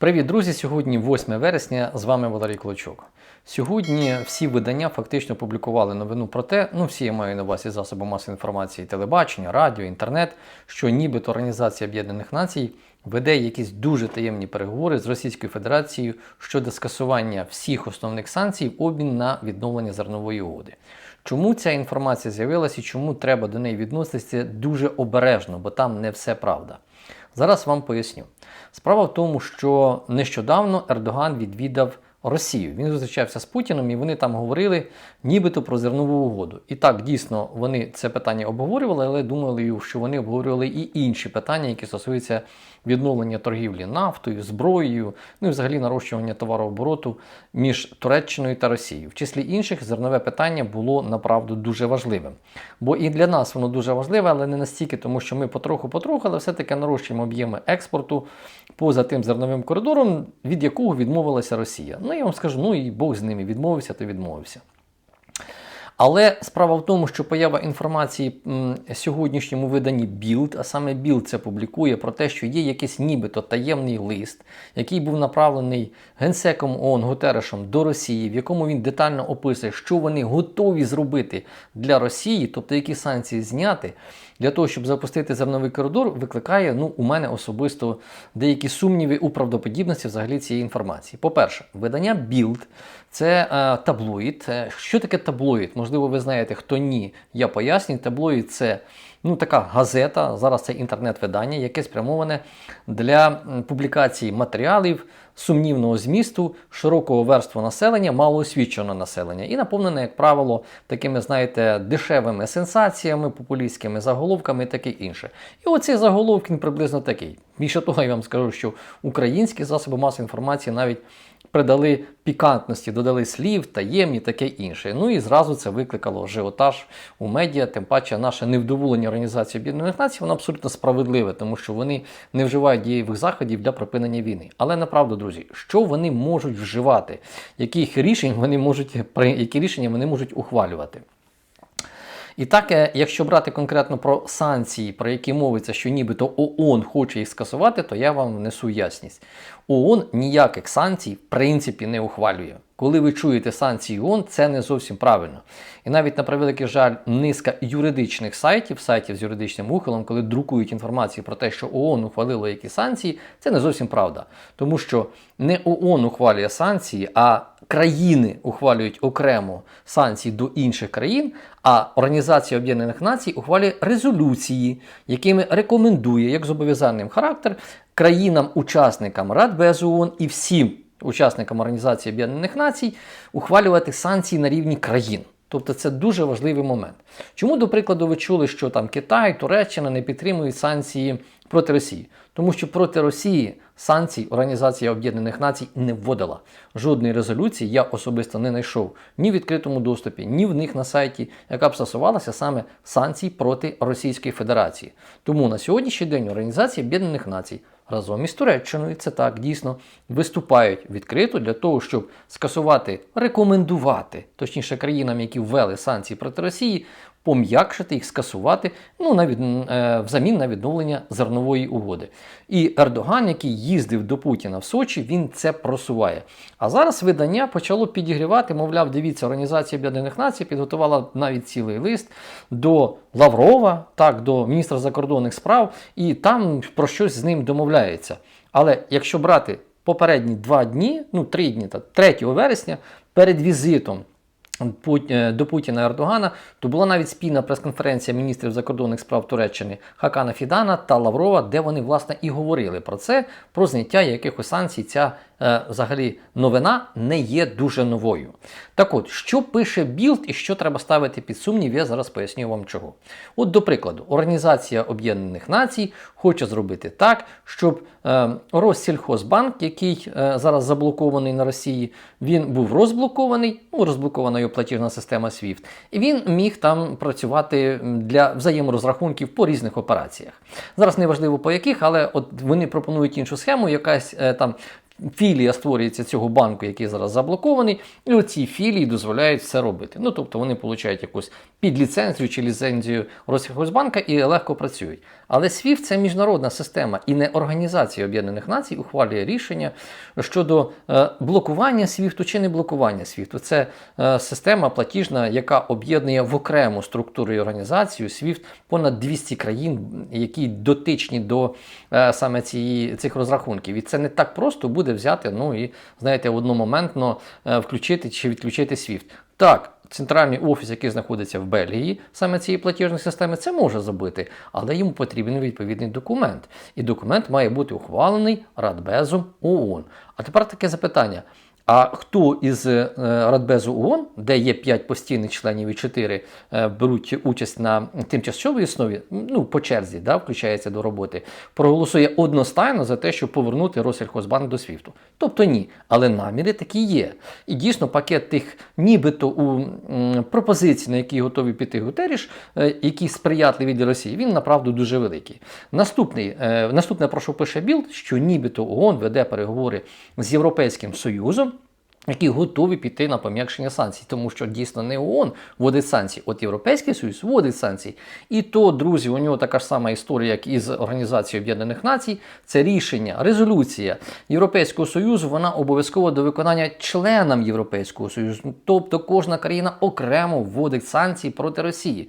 Привіт, друзі! Сьогодні 8 вересня. З вами Валерій Клочок. Сьогодні всі видання фактично публікували новину про те, ну всі я маю на увазі засоби масової інформації, телебачення, радіо, інтернет, що нібито Організація Об'єднаних Націй веде якісь дуже таємні переговори з Російською Федерацією щодо скасування всіх основних санкцій в обмін на відновлення зернової угоди. Чому ця інформація з'явилася і чому треба до неї відноситися дуже обережно, бо там не все правда. Зараз вам поясню. Справа в тому, що нещодавно Ердоган відвідав Росію. Він зустрічався з Путіном і вони там говорили нібито про зернову угоду. І так, дійсно, вони це питання обговорювали, але думали, що вони обговорювали і інші питання, які стосуються відновлення торгівлі нафтою, зброєю, ну і взагалі нарощування товарообороту між Туреччиною та Росією. В числі інших зернове питання було направду дуже важливим. Бо і для нас воно дуже важливе, але не настільки, тому що ми потроху-потроху, але все-таки нарощуємо об'єми експорту поза тим зерновим коридором, від якого відмовилася Росія. Ну я вам скажу, ну і Бог з ними відмовився, то відмовився. Але справа в тому, що поява інформації м, сьогоднішньому виданні Білд, а саме Білд це публікує про те, що є якийсь нібито таємний лист, який був направлений генсеком ООН Гутерешем до Росії, в якому він детально описує, що вони готові зробити для Росії, тобто які санкції зняти. Для того, щоб запустити зерновий коридор, викликає ну, у мене особисто деякі сумніви у правдоподібності взагалі цієї інформації. По-перше, видання Білд це е, таблоїд. Е, Що таке таблоїд? Можливо, ви знаєте, хто ні. Я пояснюю. Таблоїд це ну, така газета, зараз це інтернет-видання, яке спрямоване для публікації матеріалів сумнівного змісту, широкого верства населення, малоосвіченого населення, і наповнене, як правило, такими, знаєте, дешевими сенсаціями, популістськими заголовками і таке інше. І оцей заголовок він приблизно такий. Більше того, я вам скажу, що українські засоби масової інформації навіть придали пікантності, додали слів, таємні, таке інше. Ну і зразу це викликало ажіотаж у медіа, тим паче наше невдоволення Організації Об'єднаних Націй, воно абсолютно справедливе, тому що вони не вживають дієвих заходів для припинення війни. Але направду, друзі, що вони можуть вживати, яких рішень вони можуть які рішення вони можуть ухвалювати? І так, якщо брати конкретно про санкції, про які мовиться, що нібито ООН хоче їх скасувати, то я вам внесу ясність. ООН ніяких санкцій в принципі не ухвалює. Коли ви чуєте санкції ООН, це не зовсім правильно. І навіть на превеликий жаль, низка юридичних сайтів, сайтів з юридичним ухилом, коли друкують інформацію про те, що ООН ухвалило які санкції, це не зовсім правда. Тому що не ООН ухвалює санкції, а країни ухвалюють окремо санкції до інших країн, а Організація Об'єднаних Націй ухвалює резолюції, якими рекомендує як зобов'язальним характер країнам-учасникам Рад ООН і всім учасникам Організації Об'єднаних Націй ухвалювати санкції на рівні країн. Тобто це дуже важливий момент. Чому, до прикладу, ви чули, що там Китай, Туреччина не підтримують санкції проти Росії? Тому що проти Росії санкцій Організація Об'єднаних Націй не вводила. Жодної резолюції я особисто не знайшов ні в відкритому доступі, ні в них на сайті, яка б стосувалася саме санкцій проти Російської Федерації. Тому на сьогоднішній день Організація Об'єднаних Націй разом із Туреччиною, це так дійсно виступають відкрито для того, щоб скасувати, рекомендувати, точніше країнам, які ввели санкції проти Росії, пом'якшити їх, скасувати, ну на від, е, взамін на відновлення зернової угоди. І Ердоган, який їздив до Путіна в Сочі, він це просуває. А зараз видання почало підігрівати, мовляв, дивіться, Організація Об'єднаних Націй підготувала навіть цілий лист до Лаврова, так, до міністра закордонних справ, і там про щось з ним домовляється. Але якщо брати попередні два дні, ну три дні, та 3 вересня, перед візитом до Путіна і Ердогана, то була навіть спільна прес-конференція міністрів закордонних справ Туреччини Хакана Фідана та Лаврова, де вони власне і говорили про це, про зняття якихось санкцій. Ця е, взагалі новина не є дуже новою. Так от, що пише Білд і що треба ставити під сумнів, я зараз поясню вам чого. От, до прикладу, Організація Об'єднаних Націй хоче зробити так, щоб е, Россільхозбанк, який е, зараз заблокований на Росії, він був розблокований, ну розблокована його платіжна система SWIFT, і він міг там працювати для взаєморозрахунків по різних операціях. Зараз не важливо по яких, але от вони пропонують іншу схему, якась е, там. Філія створюється цього банку, який зараз заблокований, і оці філії дозволяють все робити. Ну тобто вони получають якусь підліцензію чи ліцензію Російськогосбанка і легко працюють. Але SWIFT – це міжнародна система і не Організація Об'єднаних Націй ухвалює рішення щодо е, блокування SWIFT чи не блокування SWIFT. Це е, система платіжна, яка об'єднує в окрему структуру і організацію SWIFT понад 200 країн, які дотичні до е, саме цієї, цих розрахунків. І це не так просто буде взяти, ну і знаєте, одномоментно включити чи відключити SWIFT. Так, центральний офіс, який знаходиться в Бельгії, саме цієї платіжної системи, це може зробити, але йому потрібен відповідний документ. І документ має бути ухвалений Радбезом ООН. А тепер таке запитання. А хто із е, Радбезу ООН, де є 5 постійних членів і 4 е, беруть участь на тимчасовій основі, ну по черзі, да, включається до роботи, проголосує одностайно за те, щоб повернути Россельхозбанк до СВІФТу? Тобто ні, але наміри такі є. І дійсно пакет тих, нібито у пропозицій, на які готові піти Гутеріш, е, які сприятливі для Росії, він направду дуже великий. Наступний, наступне, про що пише Білд, що нібито ООН веде переговори з Європейським Союзом які готові піти на пом'якшення санкцій, тому що дійсно не ООН вводить санкції, от Європейський Союз вводить санкції. І то, друзі, у нього така ж сама історія, як із Організацією Об'єднаних Націй. Це рішення, резолюція Європейського Союзу, вона обов'язково до виконання членам Європейського Союзу. Тобто кожна країна окремо вводить санкції проти Росії.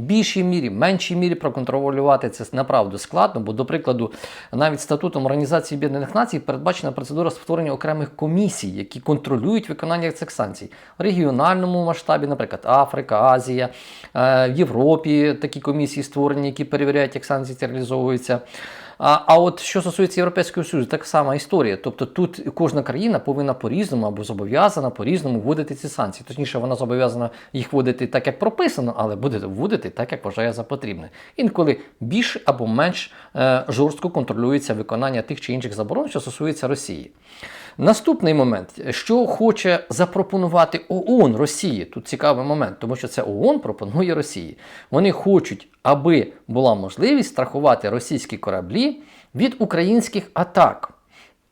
Більшій мірі, меншій мірі проконтролювати це направду складно, бо, до прикладу, навіть статутом Організації Об'єднаних Націй передбачена процедура створення окремих комісій, які контролюють виконання цих санкцій в регіональному масштабі, наприклад, Африка, Азія, е, в Європі такі комісії створені, які перевіряють, як санкції реалізовуються. А а от що стосується Європейського Союзу, так сама історія. Тобто тут кожна країна повинна по-різному або зобов'язана по-різному вводити ці санкції. Точніше, вона зобов'язана їх вводити так, як прописано, але буде вводити так, як вважає за потрібне. Інколи більш або менш е, жорстко контролюється виконання тих чи інших заборон, що стосується Росії. Наступний момент, що хоче запропонувати ООН Росії. Тут цікавий момент, тому що це ООН пропонує Росії. Вони хочуть, аби була можливість страхувати російські кораблі від українських атак.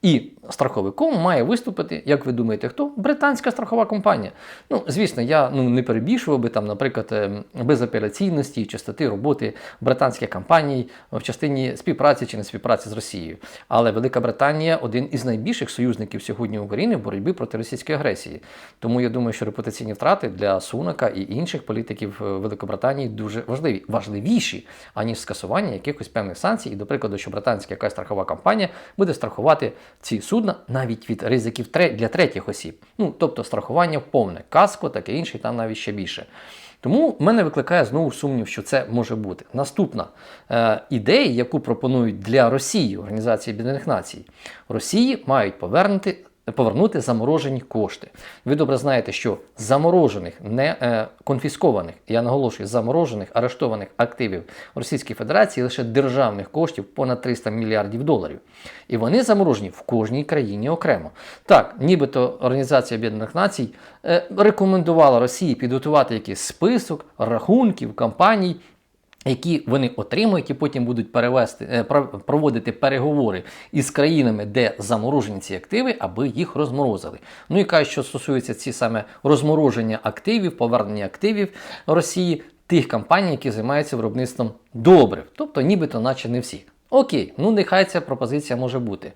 І страховиком має виступити, як ви думаєте, хто? Британська страхова компанія. Ну, звісно, я ну, не перебільшував би там, наприклад, ем, безапеляційності частоти роботи британських компаній в частині співпраці чи не співпраці з Росією. Але Велика Британія один із найбільших союзників сьогодні України в боротьбі проти російської агресії. Тому я думаю, що репутаційні втрати для Сунака і інших політиків е, Великобританії дуже важливі, важливіші, аніж скасування якихось певних санкцій. І, до прикладу, що британська якась страхова компанія буде страхувати ці судна навіть від ризиків для третіх осіб. Ну, тобто страхування повне, каско, таке інше, і там навіть ще більше. Тому мене викликає знову сумнів, що це може бути. Наступна е, ідея, яку пропонують для Росії Організації Об'єднаних Націй, Росії мають повернути повернути заморожені кошти. Ви добре знаєте, що заморожених, не е, конфіскованих, я наголошую, заморожених, арештованих активів Російської Федерації лише державних коштів понад 300 мільярдів доларів. І вони заморожені в кожній країні окремо. Так, нібито Організація Об'єднаних Націй е, рекомендувала Росії підготувати якийсь список рахунків, компаній, які вони отримують і потім будуть перевести, е, проводити переговори із країнами, де заморожені ці активи, аби їх розморозили. Ну і кажуть, що стосується ці саме розмороження активів, повернення активів Росії, тих компаній, які займаються виробництвом добрив, тобто нібито, наче не всі. Окей, ну нехай ця пропозиція може бути.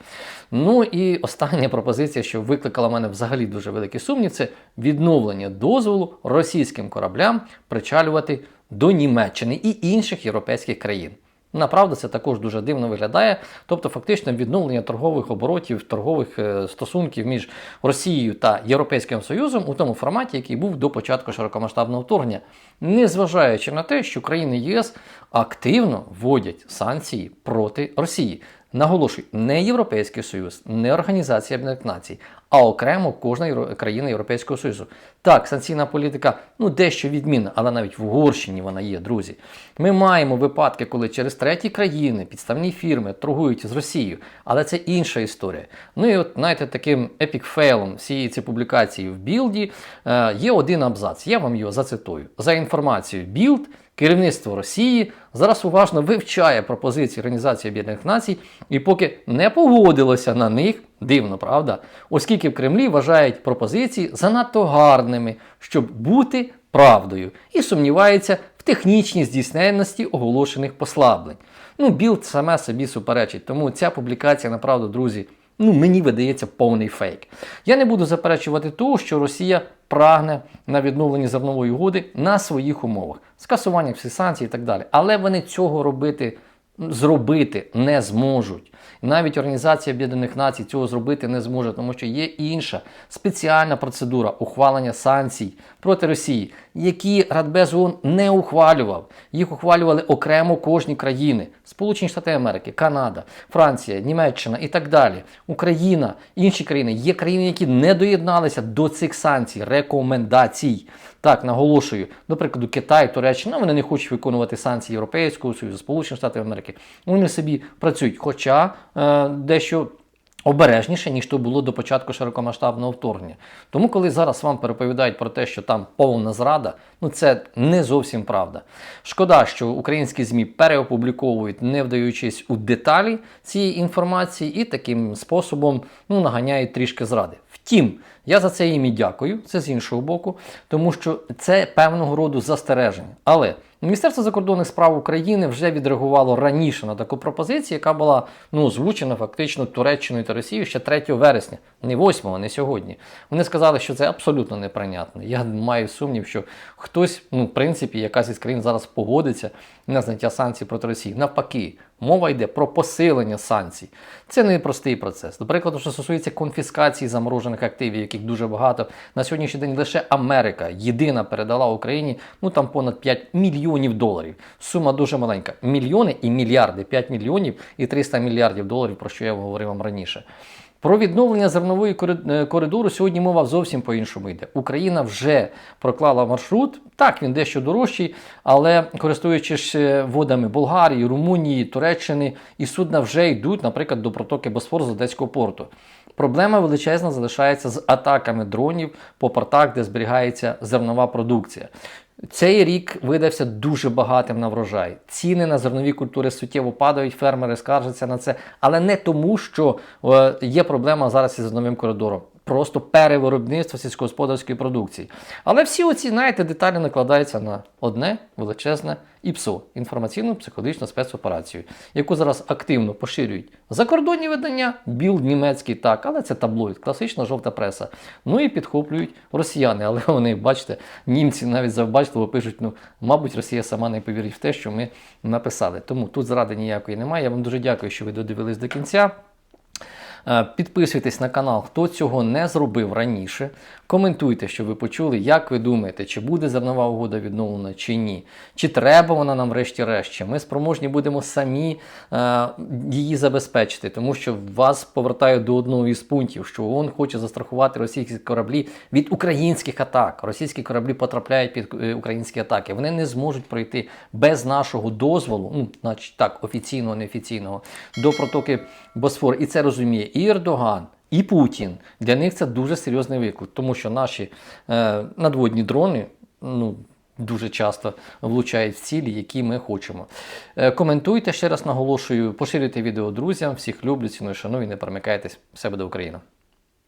Ну і остання пропозиція, що викликала мене взагалі дуже великий сумнів, це відновлення дозволу російським кораблям причалювати до Німеччини і інших європейських країн. Направда, це також дуже дивно виглядає. Тобто, фактично, відновлення торгових оборотів, торгових е, стосунків між Росією та Європейським Союзом у тому форматі, який був до початку широкомасштабного вторгнення, незважаючи на те, що країни єС активно вводять санкції проти Росії. Наголошую, не Європейський Союз, не Організація Об'єднаних Націй, а окремо кожна країна Європейського Союзу. Так, санкційна політика ну дещо відмінна, але навіть в Угорщині вона є, друзі. Ми маємо випадки, коли через треті країни підставні фірми торгують з Росією, але це інша історія. Ну і от знаєте, таким епікфейлом всієї цієї публікації в білді е, є один абзац. Я вам його зацитую. За інформацією Білд. Керівництво Росії зараз уважно вивчає пропозиції Організації Об'єднаних Націй і поки не погодилося на них, дивно, правда, оскільки в Кремлі вважають пропозиції занадто гарними, щоб бути правдою, і сумніваються в технічній здійсненності оголошених послаблень. Ну, білд саме собі суперечить. Тому ця публікація, направду, друзі, ну, мені видається повний фейк. Я не буду заперечувати того, що Росія прагне на відновлення зернової угоди на своїх умовах, скасування всіх санкцій і так далі. Але вони цього робити зробити не зможуть. Навіть Організація Об'єднаних Націй цього зробити не зможе, тому що є інша спеціальна процедура ухвалення санкцій проти Росії, які Радбез ООН не ухвалював. Їх ухвалювали окремо кожні країни: Сполучені Штати Америки, Канада, Франція, Німеччина і так далі. Україна, інші країни. Є країни, які не доєдналися до цих санкцій, рекомендацій. Так, наголошую, до Китай, Туреччина, вони не хочуть виконувати санкції Європейського Союзу, Сполучених Штатів Америки. Вони собі працюють, хоча е, дещо обережніше, ніж то було до початку широкомасштабного вторгнення. Тому, коли зараз вам переповідають про те, що там повна зрада, ну це не зовсім правда. Шкода, що українські ЗМІ переопубліковують, не вдаючись у деталі цієї інформації, і таким способом ну, наганяють трішки зради. Втім, я за це їм і дякую, це з іншого боку, тому що це певного роду застереження. Але Міністерство закордонних справ України вже відреагувало раніше на таку пропозицію, яка була ну, озвучена фактично Туреччиною та Росією ще 3 вересня, не 8, не сьогодні. Вони сказали, що це абсолютно неприйнятно. Я маю сумнів, що хтось, ну, в принципі, якась із країн зараз погодиться на зняття санкцій проти Росії. Навпаки, мова йде про посилення санкцій. Це не простий процес. До прикладу, що стосується конфіскації заморожених активів, яких дуже багато. На сьогоднішній день лише Америка єдина передала Україні ну там понад 5 мільйонів доларів. Сума дуже маленька. Мільйони і мільярди, 5 мільйонів і 300 мільярдів доларів, про що я говорив вам раніше. Про відновлення зернової коридору сьогодні мова зовсім по-іншому йде. Україна вже проклала маршрут. Так, він дещо дорожчий, але користуючись е, водами Болгарії, Румунії, Туреччини, і судна вже йдуть, наприклад, до протоки Босфор з Одеського порту. Проблема величезна залишається з атаками дронів по портах, де зберігається зернова продукція. Цей рік видався дуже багатим на врожай. Ціни на зернові культури суттєво падають, фермери скаржаться на це, але не тому, що е, є проблема зараз із зерновим коридором. Просто перевиробництво сільськогосподарської продукції. Але всі оці, знаєте, деталі накладаються на одне величезне ІПСО інформаційну психологічну спецоперацію, яку зараз активно поширюють закордонні видання, біл німецький, так, але це таблоїд, класична жовта преса. Ну і підхоплюють росіяни. Але вони, бачите, німці навіть завбачливо пишуть: ну, мабуть, Росія сама не повірить в те, що ми написали. Тому тут зради ніякої немає. Я вам дуже дякую, що ви додивились до кінця. Е, Підписуйтесь на канал, хто цього не зробив раніше. Коментуйте, що ви почули, як ви думаєте, чи буде зернова угода відновлена, чи ні. Чи треба вона нам врешті-решт, ми спроможні будемо самі е, її забезпечити, тому що вас повертають до одного із пунктів, що ООН хоче застрахувати російські кораблі від українських атак. Російські кораблі потрапляють під е, українські атаки. Вони не зможуть пройти без нашого дозволу, ну, значить так, офіційного, неофіційного, до протоки Босфор. І це розуміє і Ердоган, і Путін. Для них це дуже серйозний виклик, тому що наші е, надводні дрони, ну. Дуже часто влучають в цілі, які ми хочемо. Е, Коментуйте ще раз наголошую, поширюйте відео друзям. Всіх люблю, ціную, шаную, не перемикайтесь. Все буде Україна!